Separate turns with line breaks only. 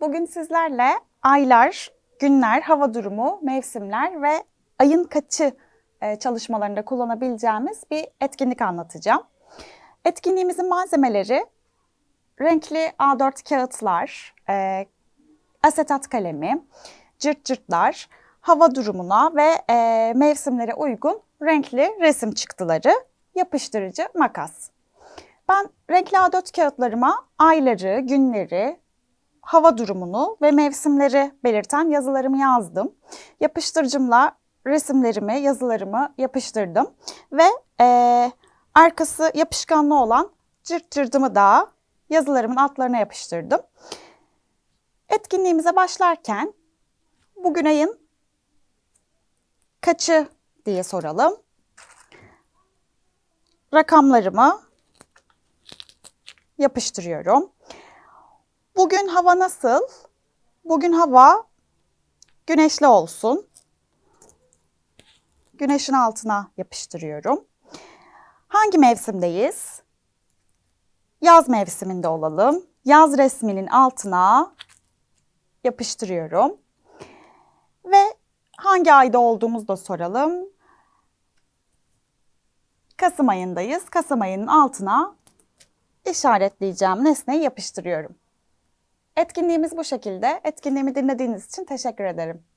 Bugün sizlerle aylar, günler, hava durumu, mevsimler ve ayın kaçı e, çalışmalarında kullanabileceğimiz bir etkinlik anlatacağım. Etkinliğimizin malzemeleri renkli A4 kağıtlar, e, asetat kalemi, cırt cırtlar, hava durumuna ve e, mevsimlere uygun renkli resim çıktıları, yapıştırıcı makas. Ben renkli A4 kağıtlarıma ayları, günleri, hava durumunu ve mevsimleri belirten yazılarımı yazdım. Yapıştırıcımla resimlerimi, yazılarımı yapıştırdım ve eee, arkası yapışkanlı olan cırt cırtımı da yazılarımın altlarına yapıştırdım. Etkinliğimize başlarken bugün ayın kaçı diye soralım. Rakamlarımı yapıştırıyorum. Hava nasıl? Bugün hava güneşli olsun. Güneşin altına yapıştırıyorum. Hangi mevsimdeyiz? Yaz mevsiminde olalım. Yaz resminin altına yapıştırıyorum. Ve hangi ayda olduğumuzu da soralım. Kasım ayındayız. Kasım ayının altına işaretleyeceğim nesneyi yapıştırıyorum. Etkinliğimiz bu şekilde. Etkinliğimi dinlediğiniz için teşekkür ederim.